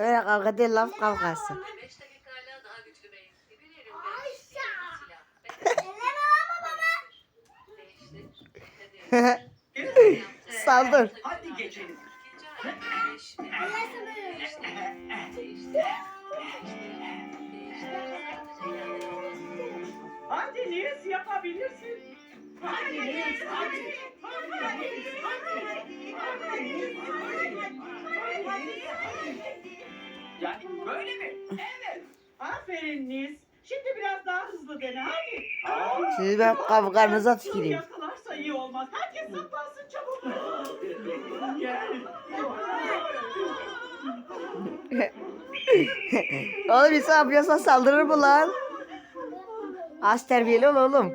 Öyle kavga değil laf kavgası. 5 dakikayla daha güçlü beyin. Bir elinde Ayşe. silah. Evet. Aferin Nils. Şimdi biraz daha hızlı dene hadi. Aa, Siz ben kavganıza tüküreyim. Yakalarsa iyi olmaz. Herkes saklansın çabuk. Gel. Oğlum insan yapıyorsa saldırır mı lan? Az terbiyeli ol oğlum.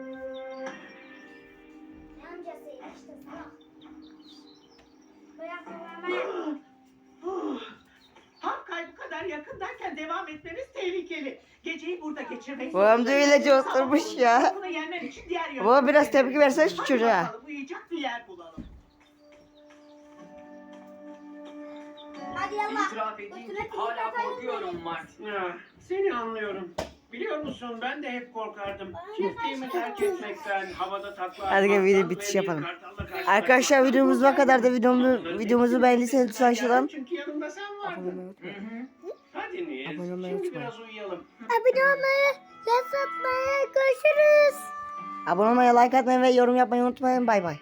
Kadar yakındayken devam etmemiz tehlikeli. Geceyi burada geçirmek Bu amca coşturmuş Sabah ya. Bunu yenmen için diğer yöntemleri biraz tepki versene şu Hadi çocuğa. bakalım, uyuyacak bir yer bulalım. Hadi yallah. İtiraf edeyim ki hala korkuyorum Mart. Ya, seni anlıyorum. Biliyor musun ben de hep korkardım. Çiftliğimi terk etmekten, havada takla Hadi gel atmaktan video ve bitiş bir yapalım. kartalla karşılaşmaktan. Arkadaşlar videomuz bu kadar da videomu, videomuzu beğendiyseniz lütfen şuradan Çünkü yanımda sen vardın. abone olmayı Nils, Abone olmayı şimdi unutmayın. biraz uyuyalım. Abone olmayı, yazıp görüşürüz. Abone olmayı, like atmayı ve yorum yapmayı unutmayın. Bay bay.